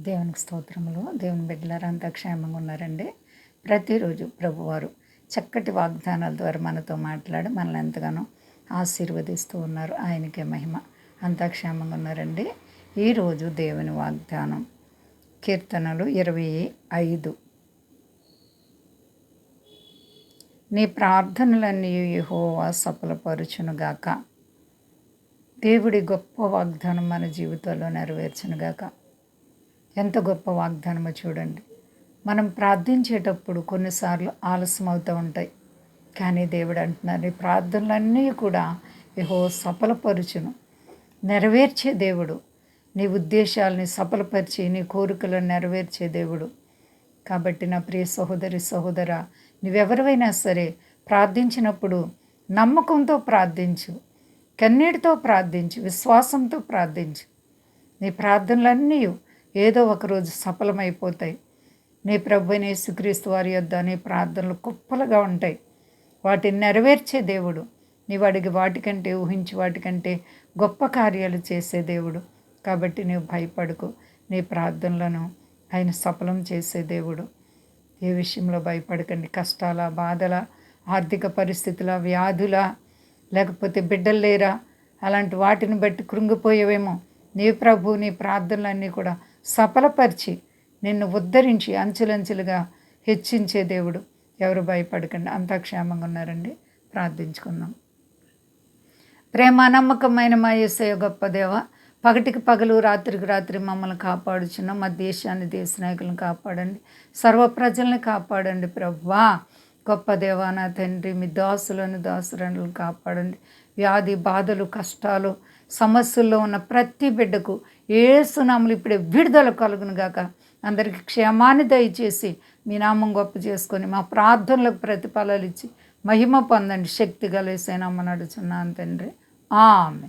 దేవునికి స్తోత్రములు. దేవుని బిడ్డలారా అంతా క్షేమంగా ఉన్నారండి. ప్రతిరోజు ప్రభువారు చక్కటి వాగ్దానాల ద్వారా మనతో మాట్లాడి మనల్ని ఎంతగానో ఆశీర్వదిస్తూ ఉన్నారు. ఆయనకే మహిమ. అంతా క్షేమంగా ఉన్నారండి. ఈరోజు దేవుని వాగ్దానం. కీర్తనలు ఇరవై ఐదు. నీ ప్రార్థనలన్నీ యెహోవా సఫలపరుచునుగాక. దేవుడి గొప్ప వాగ్దానం మన జీవితంలో నెరవేర్చునుగాక. ఎంత గొప్ప వాగ్దానమో చూడండి. మనం ప్రార్థించేటప్పుడు కొన్నిసార్లు ఆలస్యం అవుతూ ఉంటాయి. కానీ దేవుడు అంటున్నారు ఈ ప్రార్థనలన్నీ కూడా యహో సఫలపరుచును. నెరవేర్చే దేవుడు. నీ ఉద్దేశాలని సఫలపరిచి నీ కోరికలను నెరవేర్చే దేవుడు. కాబట్టి నా ప్రియ సహోదరి సహోదర నువ్వెవరివైనా సరే ప్రార్థించినప్పుడు నమ్మకంతో ప్రార్థించు. కన్నీటితో ప్రార్థించు. విశ్వాసంతో ప్రార్థించు. నీ ప్రార్థనలన్నీ ఏదో ఒకరోజు సఫలమైపోతాయి. నీ ప్రభుని యేసుక్రీస్తు వారి యొద్ద నీ ప్రార్థనలు కుప్పలుగా ఉంటాయి. వాటిని నెరవేర్చే దేవుడు. నీవు అడిగి వాటికంటే ఊహించి వాటికంటే గొప్ప కార్యాలు చేసే దేవుడు. కాబట్టి నీవు భయపడకు. నీ ప్రార్థనలను ఆయన సఫలం చేసే దేవుడు. ఏ విషయంలో భయపడకండి. కష్టాల బాధల ఆర్థిక పరిస్థితుల వ్యాధుల లేకపోతే బిడ్డలు లేరా? అలాంటి వాటిని బట్టి కృంగిపోయేవేమో. నీ ప్రభు నీ ప్రార్థనలన్నీ కూడా సఫలపరిచి నిన్ను ఉద్ధరించి అంచులంచులుగా హెచ్చించే దేవుడు ఎవరు భయపడకండి. అంతా క్షేమంగా ఉన్నారండి. ప్రార్థించుకుందాం. ప్రేమ నమ్మకమైన మా యేసయ్య గొప్ప దేవ పగటికి పగలు రాత్రికి రాత్రి మమ్మల్ని కాపాడుచున్న మా దేశాన్ని దేశ నాయకులను కాపాడండి. సర్వ ప్రజల్ని కాపాడండి ప్రవ్వా గొప్ప దేవాన తండ్రి మీ దాసులను దాసులను కాపాడండి. వ్యాధి బాధలు కష్టాలు సమస్యల్లో ఉన్న ప్రతి బిడ్డకు ఏసునాములు ఇప్పుడే విడుదల కలుగును గాక. అందరికీ క్షేమాన్ని దయచేసి మీ నామం గొప్ప చేసుకొని మా ప్రార్థనలకు ప్రతిఫలాలు ఇచ్చి మహిమ పొందండి. శక్తి కలిసేనమ్మ అడుచున్నాను తండ్రి. ఆమె